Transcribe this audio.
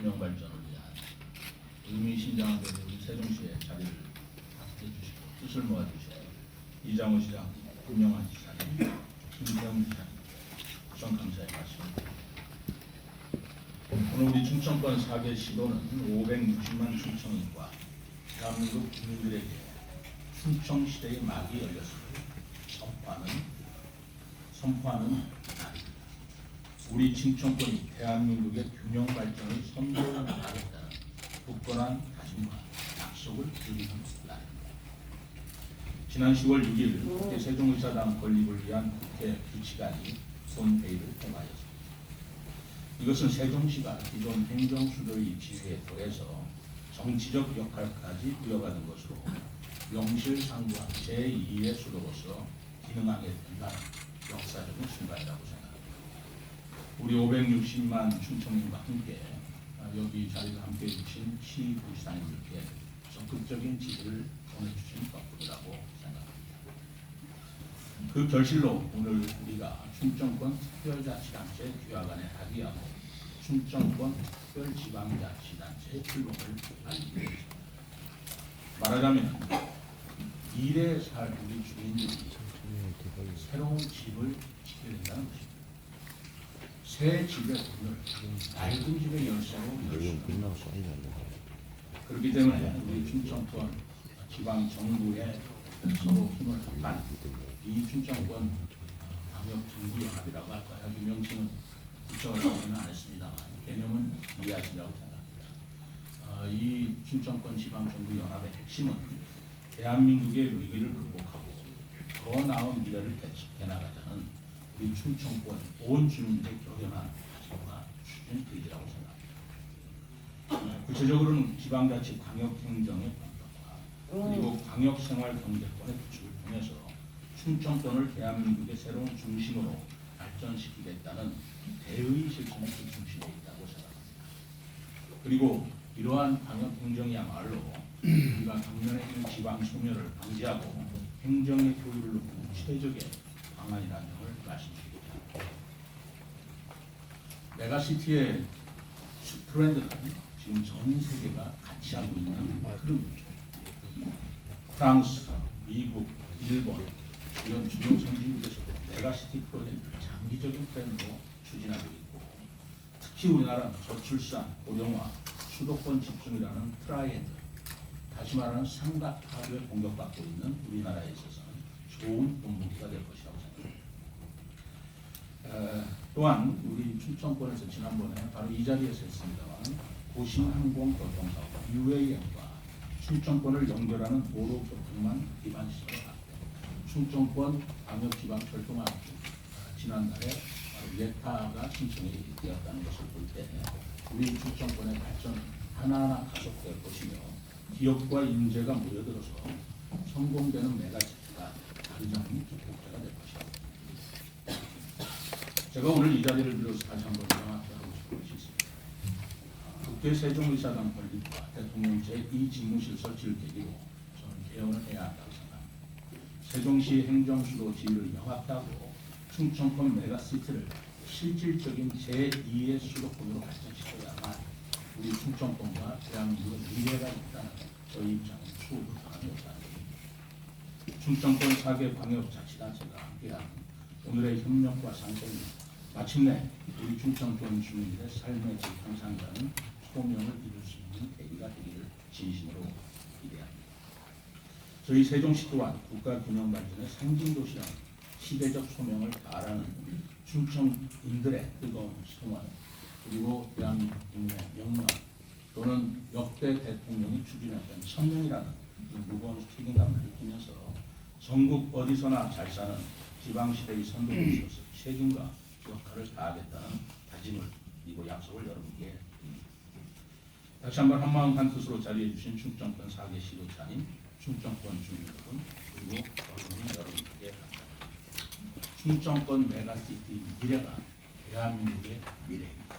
균형 발전을 위한 의미심장하게 우리 세종시의 자리를 박해 주시고 뜻을 모아 주셔야 이장호 시장, 김영환 시장님, 김태형 시장님 우선 감사의 말씀입니다. 오늘 우리 충청권 4개 시도는 560만 충청인과 대한민국 국민들에게 충청 시대의 막이 열렸음을 선포하는 선포하는. 우리 충청권이 대한민국의 균형 발전을 선도해 나가겠다는 굳건한 다짐과 약속을 드리는 날입니다. 지난 10월 6일 국회 세종의사당 건립을 위한 국회 규칙안이 본회의를 통과하였습니다. 이것은 세종시가 기존 행정수도의 지위에 더해서 정치적 역할까지 부여받은 것으로 명실상부한 제2의 수도로서 기능하게 된다는 역사적인 순간이라고 생각합니다. 우리 560만 충청민과 함께 아, 여기 자리에 함께 해주신 시구시장님들께 적극적인 지지를 보내주신 덕분이라고 생각합니다. 그 결실로 오늘 우리가 충청권 특별자치단체 규약안에 합의하고 충청권 특별지방자치단체의 출범을 알리게 됐습니다. 말하자면 미래에 살 우리 주민들이 새로운 집을 지켜야 된다는 것입니다. 새 집의 문을 낡은 집의 열쇠로 열수 있는 것입니다. 그렇기 때문에 우리 충청권 지방 정부에 서로 힘을 합한 이 충청권 방역 정부 연합이라고 할까요? 이 명칭은 구체적으로는 안 했습니다만 개념은 이해하신다고 생각합니다. 어, 이 충청권 지방 정부 연합의 핵심은 대한민국의 위기를 극복하고 더 나은 미래를 개나가자는 우리 충청권 온 주민들의 결연한 다짐과 추진 의지라고 생각합니다. 어, 구체적으로는 지방자치 광역행정의 변경과 그리고 광역생활경제권의 구축을 통해서 충청권을 대한민국의 새로운 중심으로 발전시키겠다는 대의 실천의 그 중심에 있다고 생각합니다. 그리고 이러한 광역행정이야말로 우리가 당면에 있는 지방 소멸을 방지하고 행정의 효율을 높이는 최적의 방안이라는 점을 말씀드립니다. 메가시티의 트렌드는 지금 전 세계가 같이 하고 있는 흐름이죠. 프랑스, 미국, 일본 이런 주요 선진국에서도 메가시티 프로젝트를 장기적인 트렌드로 추진하고 있고 특히 우리나라는 저출산, 고령화, 수도권 집중이라는 트라이엔드 다시 말하는 삼각화에 공격받고 있는 우리나라에 있어서는 좋은 본보기가 될 것이라고 생각합니다. 에, 또한 우리 충청권에서 지난번에 바로 이 자리에서 했습니다만 고신항공교통사업 UAM과 충청권을 연결하는 도로 교통망 기반 시설 확대, 충청권 광역지방철도망 지난달에 바로 예타가 신청이 되었다는 것을 볼 때 우리 충청권의 발전 하나하나 가속될 것이며 기업과 인재가 모여들어서 성공되는 다르지 않는 기폭제가 될 것입니다. 제가 오늘 이 자리를 빌어서 다시 한번 명확히 하고 싶은 것이 있습니다. 국회 세종의사당 건립과 대통령 제2 집무실 설치를 계기로 저는 개헌을 해야 한다고 생각합니다. 세종시 행정수도 지위를 명확히 하고 충청권 메가시티를 실질적인 제2의 수도권으로 발전시켜야만 우리 충청권과 대한민국의 미래가 있다는 저희 입장은 없다는 것입니다. 충청권 4개 광역자치단체가 함께하는 오늘의 협력과 상생이 마침내 우리 충청권 주민들의 삶의 질 향상이라는 소명을 이룰 수 있는 계기가 되기를 진심으로 기대합니다. 저희 세종시 또한 국가 균형 발전의 상징 도시라는 시대적 소명을 다하는 충청인들의 뜨거운 성원 그리고 대한민국 국민의 명령 또는 역대 대통령이 추진했던 천명이라는 이 무거운 책임감을 느끼면서 전국 어디서나 잘 사는 지방시대의 선도로서 책임과 역할을 다하겠다는 다짐을 그리고 약속을 여러분께 드립니다. 다시 한번 한마음 한뜻으로 자리해 주신 충청권 4개 시도차님 충청권 주민 여러분 그리고 여러분 여러분께 감사합니다. 충청권 메가시티 미래가 대한민국의 미래입니다.